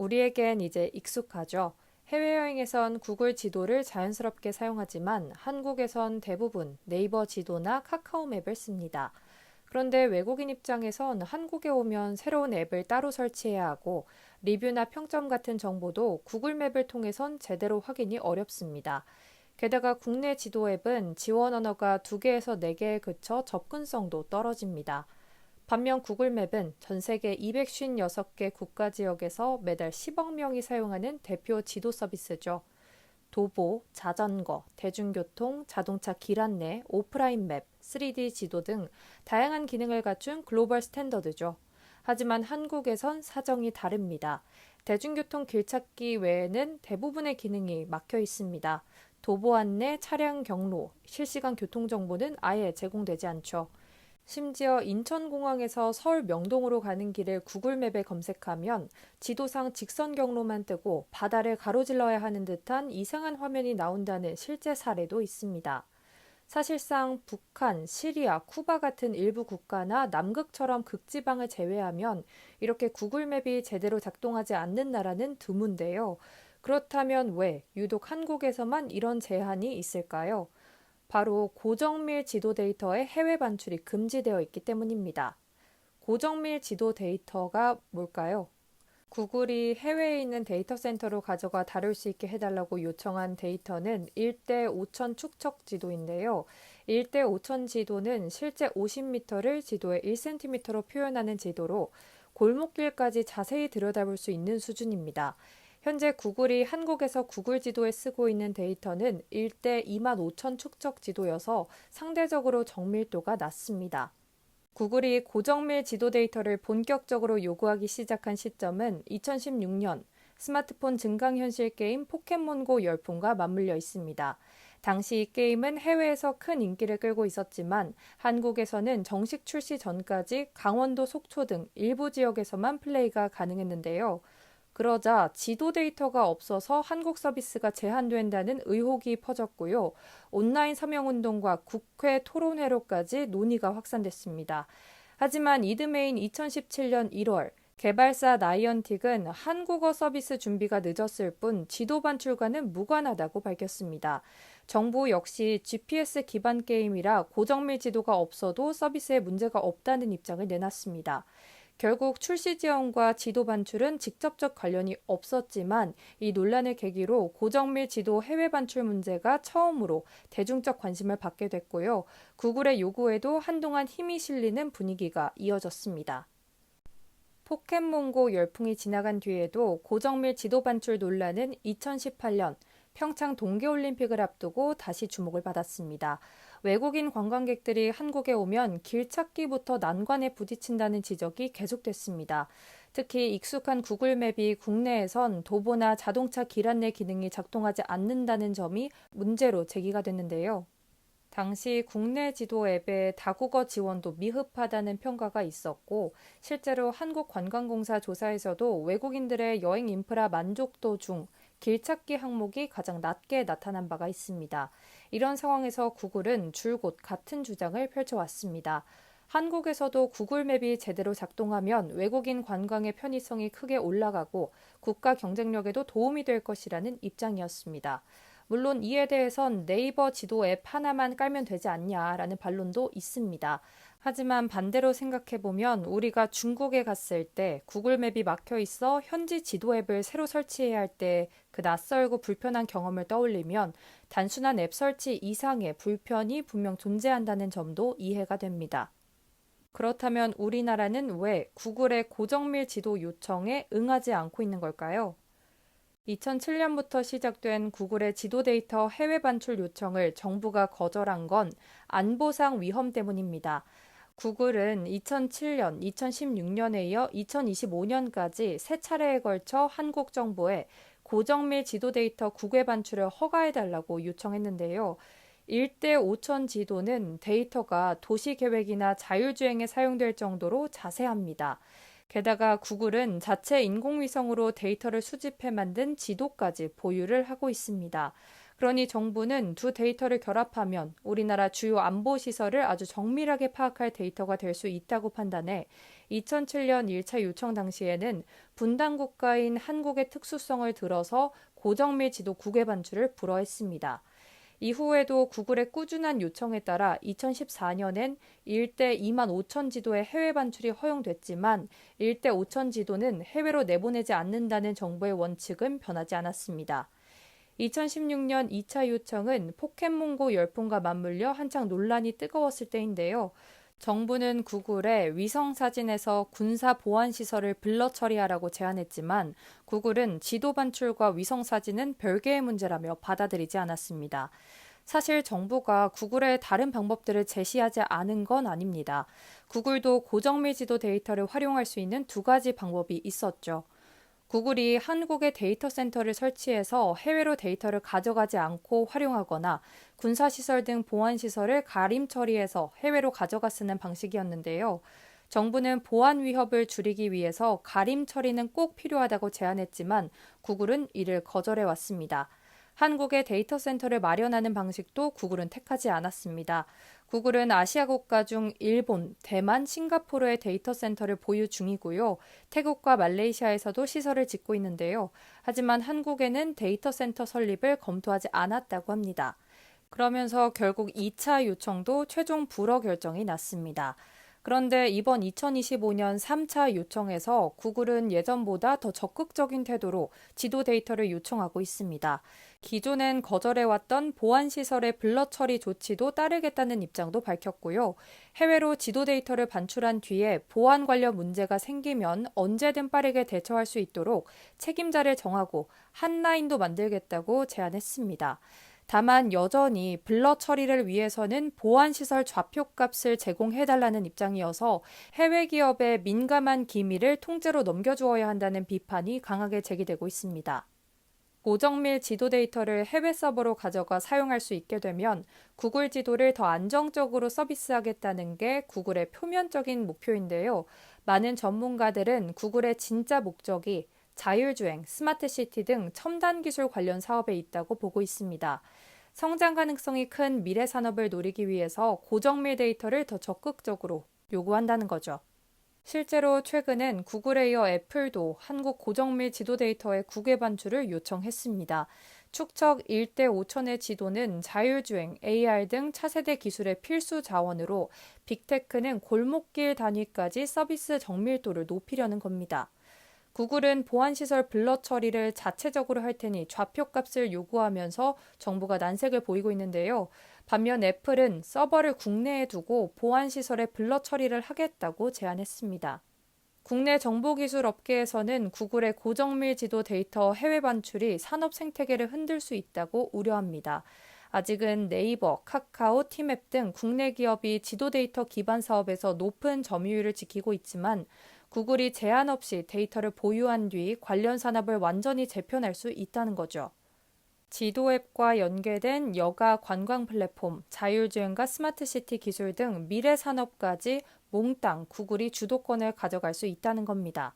우리에겐 이제 익숙하죠. 해외여행에선 구글 지도를 자연스럽게 사용하지만 한국에선 대부분 네이버 지도나 카카오 맵을 씁니다. 그런데 외국인 입장에선 한국에 오면 새로운 앱을 따로 설치해야 하고 리뷰나 평점 같은 정보도 구글 맵을 통해선 제대로 확인이 어렵습니다. 게다가 국내 지도 앱은 지원 언어가 2개에서 4개에 그쳐 접근성도 떨어집니다. 반면 구글맵은 전 세계 256개 국가 지역에서 매달 10억 명이 사용하는 대표 지도 서비스죠. 도보, 자전거, 대중교통, 자동차 길 안내, 오프라인 맵, 3D 지도 등 다양한 기능을 갖춘 글로벌 스탠더드죠. 하지만 한국에선 사정이 다릅니다. 대중교통 길찾기 외에는 대부분의 기능이 막혀 있습니다. 도보 안내, 차량 경로, 실시간 교통 정보는 아예 제공되지 않죠. 심지어 인천공항에서 서울 명동으로 가는 길을 구글맵에 검색하면 지도상 직선 경로만 뜨고 바다를 가로질러야 하는 듯한 이상한 화면이 나온다는 실제 사례도 있습니다. 사실상 북한, 시리아, 쿠바 같은 일부 국가나 남극처럼 극지방을 제외하면 이렇게 구글맵이 제대로 작동하지 않는 나라는 드문데요. 그렇다면 왜 유독 한국에서만 이런 제한이 있을까요? 바로 고정밀 지도 데이터의 해외 반출이 금지되어 있기 때문입니다. 고정밀 지도 데이터가 뭘까요? 구글이 해외에 있는 데이터 센터로 가져가 다룰 수 있게 해달라고 요청한 데이터는 1대 5천 축척 지도인데요. 1대 5천 지도는 실제 50m를 지도의 1cm로 표현하는 지도로 골목길까지 자세히 들여다볼 수 있는 수준입니다. 현재 구글이 한국에서 구글 지도에 쓰고 있는 데이터는 1대 2만 5천 축적 지도여서 상대적으로 정밀도가 낮습니다. 구글이 고정밀 지도 데이터를 본격적으로 요구하기 시작한 시점은 2016년 스마트폰 증강현실 게임 포켓몬고 열풍과 맞물려 있습니다. 당시 이 게임은 해외에서 큰 인기를 끌고 있었지만 한국에서는 정식 출시 전까지 강원도 속초 등 일부 지역에서만 플레이가 가능했는데요. 그러자 지도 데이터가 없어서 한국 서비스가 제한된다는 의혹이 퍼졌고요. 온라인 서명운동과 국회 토론회로까지 논의가 확산됐습니다. 하지만 이듬해인 2017년 1월 개발사 나이언틱은 한국어 서비스 준비가 늦었을 뿐 지도 반출과는 무관하다고 밝혔습니다. 정부 역시 GPS 기반 게임이라 고정밀 지도가 없어도 서비스에 문제가 없다는 입장을 내놨습니다. 결국 출시 지원과 지도 반출은 직접적 관련이 없었지만 이 논란을 계기로 고정밀 지도 해외 반출 문제가 처음으로 대중적 관심을 받게 됐고요. 구글의 요구에도 한동안 힘이 실리는 분위기가 이어졌습니다. 포켓몬고 열풍이 지나간 뒤에도 고정밀 지도 반출 논란은 2018년 평창 동계올림픽을 앞두고 다시 주목을 받았습니다. 외국인 관광객들이 한국에 오면 길 찾기부터 난관에 부딪힌다는 지적이 계속됐습니다. 특히 익숙한 구글맵이 국내에선 도보나 자동차 길 안내 기능이 작동하지 않는다는 점이 문제로 제기가 됐는데요. 당시 국내 지도 앱의 다국어 지원도 미흡하다는 평가가 있었고 실제로 한국관광공사 조사에서도 외국인들의 여행 인프라 만족도 중 길찾기 항목이 가장 낮게 나타난 바가 있습니다. 이런 상황에서 구글은 줄곧 같은 주장을 펼쳐왔습니다. 한국에서도 구글맵이 제대로 작동하면 외국인 관광의 편의성이 크게 올라가고 국가 경쟁력에도 도움이 될 것이라는 입장이었습니다. 물론 이에 대해선 네이버 지도 앱 하나만 깔면 되지 않냐라는 반론도 있습니다. 하지만 반대로 생각해보면 우리가 중국에 갔을 때 구글맵이 막혀 있어 현지 지도 앱을 새로 설치해야 할 때 그 낯설고 불편한 경험을 떠올리면 단순한 앱 설치 이상의 불편이 분명 존재한다는 점도 이해가 됩니다. 그렇다면 우리나라는 왜 구글의 고정밀 지도 요청에 응하지 않고 있는 걸까요? 2007년부터 시작된 구글의 지도 데이터 해외 반출 요청을 정부가 거절한 건 안보상 위험 때문입니다. 구글은 2007년, 2016년에 이어 2025년까지 세 차례에 걸쳐 한국 정부에 고정밀 지도 데이터 국외 반출을 허가해달라고 요청했는데요. 1대 5천 지도는 데이터가 도시 계획이나 자율주행에 사용될 정도로 자세합니다. 게다가 구글은 자체 인공위성으로 데이터를 수집해 만든 지도까지 보유를 하고 있습니다. 그러니 정부는 두 데이터를 결합하면 우리나라 주요 안보 시설을 아주 정밀하게 파악할 데이터가 될 수 있다고 판단해 2007년 1차 요청 당시에는 분단 국가인 한국의 특수성을 들어서 고정밀 지도 국외 반출을 불허했습니다. 이후에도 구글의 꾸준한 요청에 따라 2014년엔 일대 2만 5천 지도의 해외 반출이 허용됐지만 일대 5천 지도는 해외로 내보내지 않는다는 정부의 원칙은 변하지 않았습니다. 2016년 2차 요청은 포켓몬고 열풍과 맞물려 한창 논란이 뜨거웠을 때인데요. 정부는 구글에 위성 사진에서 군사 보안 시설을 블러 처리하라고 제안했지만 구글은 지도 반출과 위성 사진은 별개의 문제라며 받아들이지 않았습니다. 사실 정부가 구글에 다른 방법들을 제시하지 않은 건 아닙니다. 구글도 고정밀 지도 데이터를 활용할 수 있는 두 가지 방법이 있었죠. 구글이 한국에 데이터 센터를 설치해서 해외로 데이터를 가져가지 않고 활용하거나 군사시설 등 보안시설을 가림 처리해서 해외로 가져가 쓰는 방식이었는데요. 정부는 보안 위협을 줄이기 위해서 가림 처리는 꼭 필요하다고 제안했지만 구글은 이를 거절해 왔습니다. 한국의 데이터 센터를 마련하는 방식도 구글은 택하지 않았습니다. 구글은 아시아 국가 중 일본, 대만, 싱가포르의 데이터 센터를 보유 중이고요. 태국과 말레이시아에서도 시설을 짓고 있는데요. 하지만 한국에는 데이터 센터 설립을 검토하지 않았다고 합니다. 그러면서 결국 2차 요청도 최종 불허 결정이 났습니다. 그런데 이번 2025년 3차 요청에서 구글은 예전보다 더 적극적인 태도로 지도 데이터를 요청하고 있습니다. 기존엔 거절해왔던 보안시설의 블러 처리 조치도 따르겠다는 입장도 밝혔고요. 해외로 지도 데이터를 반출한 뒤에 보안 관련 문제가 생기면 언제든 빠르게 대처할 수 있도록 책임자를 정하고 한 라인도 만들겠다고 제안했습니다. 다만 여전히 블러 처리를 위해서는 보안시설 좌표값을 제공해달라는 입장이어서 해외 기업의 민감한 기밀을 통째로 넘겨주어야 한다는 비판이 강하게 제기되고 있습니다. 고정밀 지도 데이터를 해외 서버로 가져가 사용할 수 있게 되면 구글 지도를 더 안정적으로 서비스하겠다는 게 구글의 표면적인 목표인데요. 많은 전문가들은 구글의 진짜 목적이 자율주행, 스마트시티 등 첨단 기술 관련 사업에 있다고 보고 있습니다. 성장 가능성이 큰 미래 산업을 노리기 위해서 고정밀 데이터를 더 적극적으로 요구한다는 거죠. 실제로 최근엔 구글에 이어 애플도 한국 고정밀 지도 데이터의 국외 반출을 요청했습니다. 축척 1대 5천의 지도는 자율주행, AR 등 차세대 기술의 필수 자원으로 빅테크는 골목길 단위까지 서비스 정밀도를 높이려는 겁니다. 구글은 보안시설 블러 처리를 자체적으로 할 테니 좌표 값을 요구하면서 정부가 난색을 보이고 있는데요. 반면 애플은 서버를 국내에 두고 보안시설의 블러 처리를 하겠다고 제안했습니다. 국내 정보기술 업계에서는 구글의 고정밀 지도 데이터 해외 반출이 산업 생태계를 흔들 수 있다고 우려합니다. 아직은 네이버, 카카오, 티맵 등 국내 기업이 지도 데이터 기반 사업에서 높은 점유율을 지키고 있지만 구글이 제한 없이 데이터를 보유한 뒤 관련 산업을 완전히 재편할 수 있다는 거죠. 지도 앱과 연계된 여가 관광 플랫폼, 자율주행과 스마트시티 기술 등 미래 산업까지 몽땅 구글이 주도권을 가져갈 수 있다는 겁니다.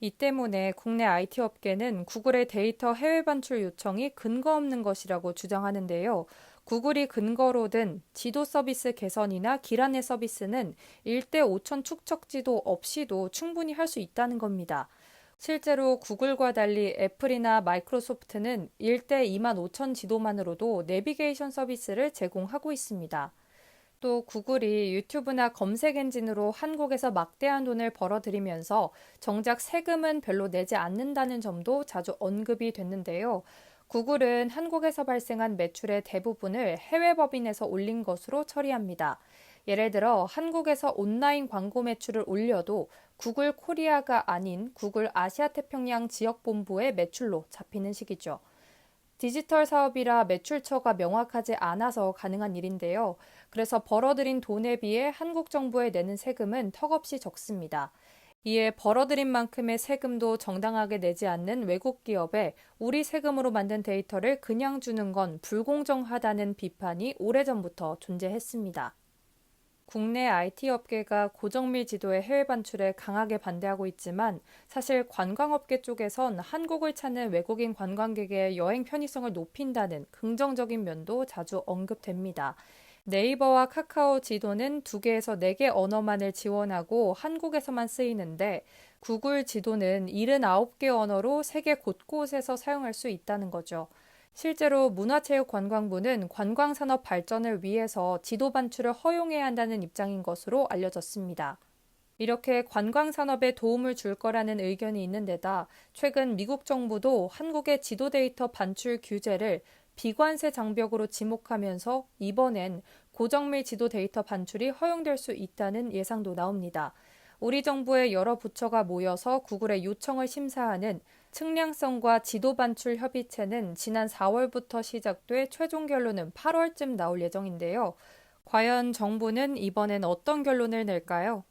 이 때문에 국내 IT 업계는 구글의 데이터 해외 반출 요청이 근거 없는 것이라고 주장하는데요. 구글이 근거로 든 지도 서비스 개선이나 기란의 서비스는 1대 5천 축척 지도 없이도 충분히 할 수 있다는 겁니다. 실제로 구글과 달리 애플이나 마이크로소프트는 1대 2만 5천 지도만으로도 내비게이션 서비스를 제공하고 있습니다. 또 구글이 유튜브나 검색 엔진으로 한국에서 막대한 돈을 벌어들이면서 정작 세금은 별로 내지 않는다는 점도 자주 언급이 됐는데요. 구글은 한국에서 발생한 매출의 대부분을 해외 법인에서 올린 것으로 처리합니다. 예를 들어 한국에서 온라인 광고 매출을 올려도 구글 코리아가 아닌 구글 아시아 태평양 지역 본부의 매출로 잡히는 식이죠. 디지털 사업이라 매출처가 명확하지 않아서 가능한 일인데요. 그래서 벌어들인 돈에 비해 한국 정부에 내는 세금은 턱없이 적습니다. 이에 벌어들인 만큼의 세금도 정당하게 내지 않는 외국 기업에 우리 세금으로 만든 데이터를 그냥 주는 건 불공정하다는 비판이 오래전부터 존재했습니다. 국내 IT 업계가 고정밀 지도의 해외 반출에 강하게 반대하고 있지만 사실 관광업계 쪽에선 한국을 찾는 외국인 관광객의 여행 편의성을 높인다는 긍정적인 면도 자주 언급됩니다. 네이버와 카카오 지도는 두 개에서 네개 언어만을 지원하고 한국에서만 쓰이는데 구글 지도는 79개 언어로 세계 곳곳에서 사용할 수 있다는 거죠. 실제로 문화체육관광부는 관광산업 발전을 위해서 지도 반출을 허용해야 한다는 입장인 것으로 알려졌습니다. 이렇게 관광산업에 도움을 줄 거라는 의견이 있는 데다 최근 미국 정부도 한국의 지도 데이터 반출 규제를 비관세 장벽으로 지목하면서 이번엔 고정밀 지도 데이터 반출이 허용될 수 있다는 예상도 나옵니다. 우리 정부의 여러 부처가 모여서 구글의 요청을 심사하는 측량성과 지도 반출 협의체는 지난 4월부터 시작돼 최종 결론은 8월쯤 나올 예정인데요. 과연 정부는 이번엔 어떤 결론을 낼까요?